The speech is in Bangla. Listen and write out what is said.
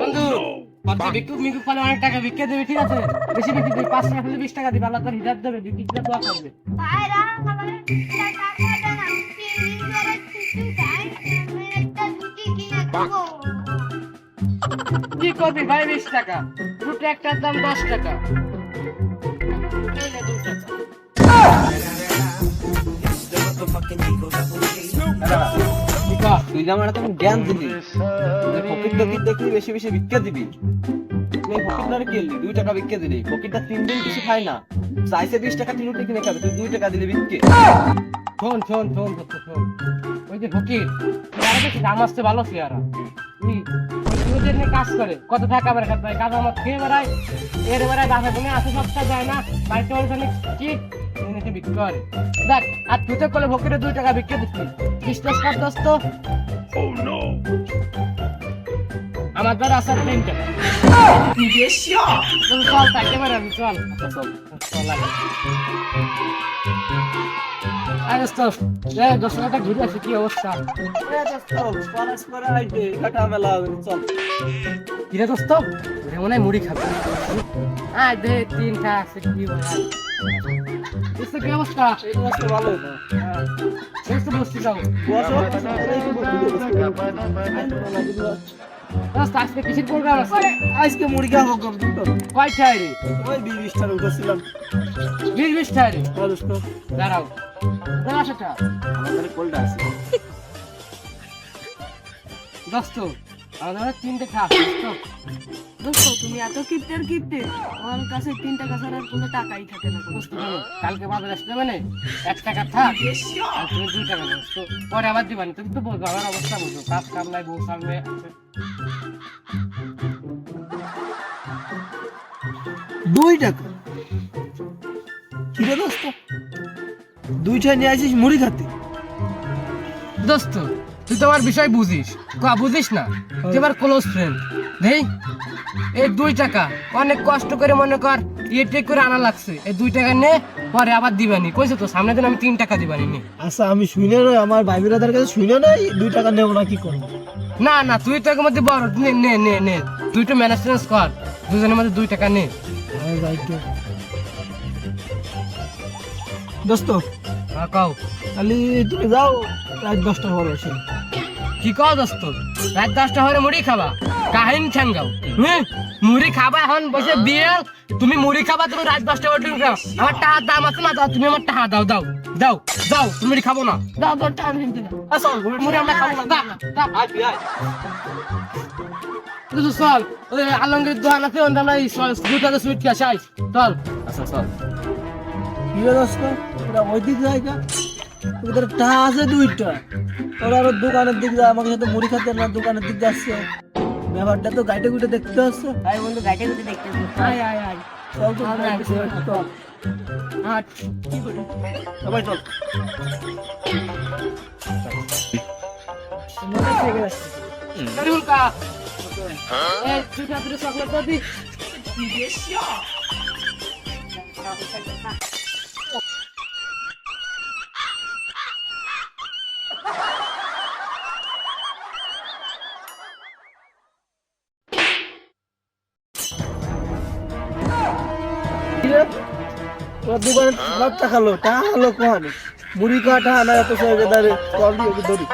বন্ধু ভাবছি ভিক্ষুক মিকুক পালে অনেক টাকা ভিক্ষা দেবে ঠিক আছে? বেশি বেশি দিবি পাঁচ টাকা হলে বিশ টাকা দিবে আল্লাহ তার হিসাব দেবে দুই তিনটা দোয়া করবে। কি করবি ভাই বিশ টাকা? রুটি একটার দাম দশ টাকা। টাকা। তুই আমার এত জ্ঞান দিলি। বেশি বেশি ভিক্ষা দিবি। দুই টাকা ভিক্ষা দিলি। ফকিরটা তিন দিন কিছু খায় না। চাইছে বিশ টাকা তুই রুটি কিনে খাবে, তুই দুই টাকা দিলি ভিক্ষে। শোন ওই যে আসছে, ভালো তুই কাজ করে, কত টাকা কাজ আমার বেড়ায়। সবটা যায় না। বাড়িতে বিক্রি করে? দেখ, আর তুই তো করলে ফকিরে দুই টাকা বিক্রি বিশ্বাস দোস্ত আমার দ্বারা আসার তিন টাকা তুমি চল তাকে বেড়াবি চল চল চল। আরে দোস্ত এ দোস্ত ঘুরে আসি কি অবস্থা? কিরে দোস্ত? মনে হয় মুড়ি খাবে। আয় দে তিন খা আছে কি বলে? দোস্ত কি অবস্থা? ভালো দোস্ত বসতে যাও বসো দোস্ত আজকে কিসের প্রোগ্রাম? আছে আজকে মুরগি খাব কম্পিউটার কয়টা রে? ওই বিশ টাকা উঠেছিলাম বিশ বিশটা রে? দোস্ত। দাঁড়াও। দাঁড়া সেটা আমাদের কোল্ড আছে? দোস্ত আমাদের তিনটে খা দোস্ত দোস্ত তুমি এত কিপ্টের কিপ্টে আমার কাছে তিন টাকা ছাড়া কোনো টাকাই থাকে না দোস্ত কালকে বাজার আসতে মানে এক টাকা থাক আর তুমি দুই টাকা দোস্ত পরে আবার দিবানি তুমি তো বলব আমার অবস্থা বুঝো। কাজ বউ সামনে আছে। দুই টাকা। দোস্ত? দুইটা নিয়ে আসিস মুড়ি খাতে। দোস্ত তুই তো আমার বিষয় বুঝিস। কা বুঝিস না? তুই আমার ক্লোজ ফ্রেন্ড নেই এই দুই টাকা। অনেক কষ্ট করে মনে কর ইয়ে টেক করে আনা লাগছে। এই দুই টাকা নে পরে আবার দিবানি। কইছে তো সামনে দিন আমি তিন টাকা দিবানি নে। আচ্ছা আমি শুনে নয় আমার ভাই বিরাদার কাছে শুনে নয় দুই টাকা নেব না কি করব? না না তুই টাকার মধ্যে বড়। নে নে নে নে। তুই তো ম্যানেজ কর। দুজনের মধ্যে দুই টাকা নে। দোস্ত হ্যাঁ খালি তুমি যাও রাত দশটার পরে এসে কি কও দোস্ত? রাত দশটা হলে মুড়ি খাবা। কাহিন ঠ্যাঙ্গাও হুম মুড়ি খাবা এখন বসে বিয়েল তুমি মুড়ি খাবা তুমি রাত দশটা তুমি খাও আমার টাকার দাম আছে না দাও তুমি আমার টাকা দাও দাও দাও দাও তুমি মুড়ি খাব না। দাও দাও টাকা নিতে আসল মুড়ি আমরা খাব না। দাও দাও তুই চল ওই আলমগীর দোকান আছে ওখানে আমরা এই দুটাতে সুইট খেয়ে চল। আচ্ছা চল। কি দোস্ত? ওই দিক জায়গা তোদের টাকা আছে দুইটা। ওরা আরও দোকানের দিক যায় আমাকে সাথে মুড়ি খাতে না দোকানের দিক যাচ্ছে। ব্যাপারটা তো গাইটে গুটে দেখতে বন্ধু দেখতেছি আয় আয় আয়। চল তো আমরা চল, একসাথে চল। হাট সবাই চল। করিবুল কা এই দুটা চকলেট কি রে? তোর দোকানে খারাপ টাকা লো টাকা হলো মুড়ি কাটা না, এত সহজে দাঁড়িয়ে কল দিয়ে ধরি।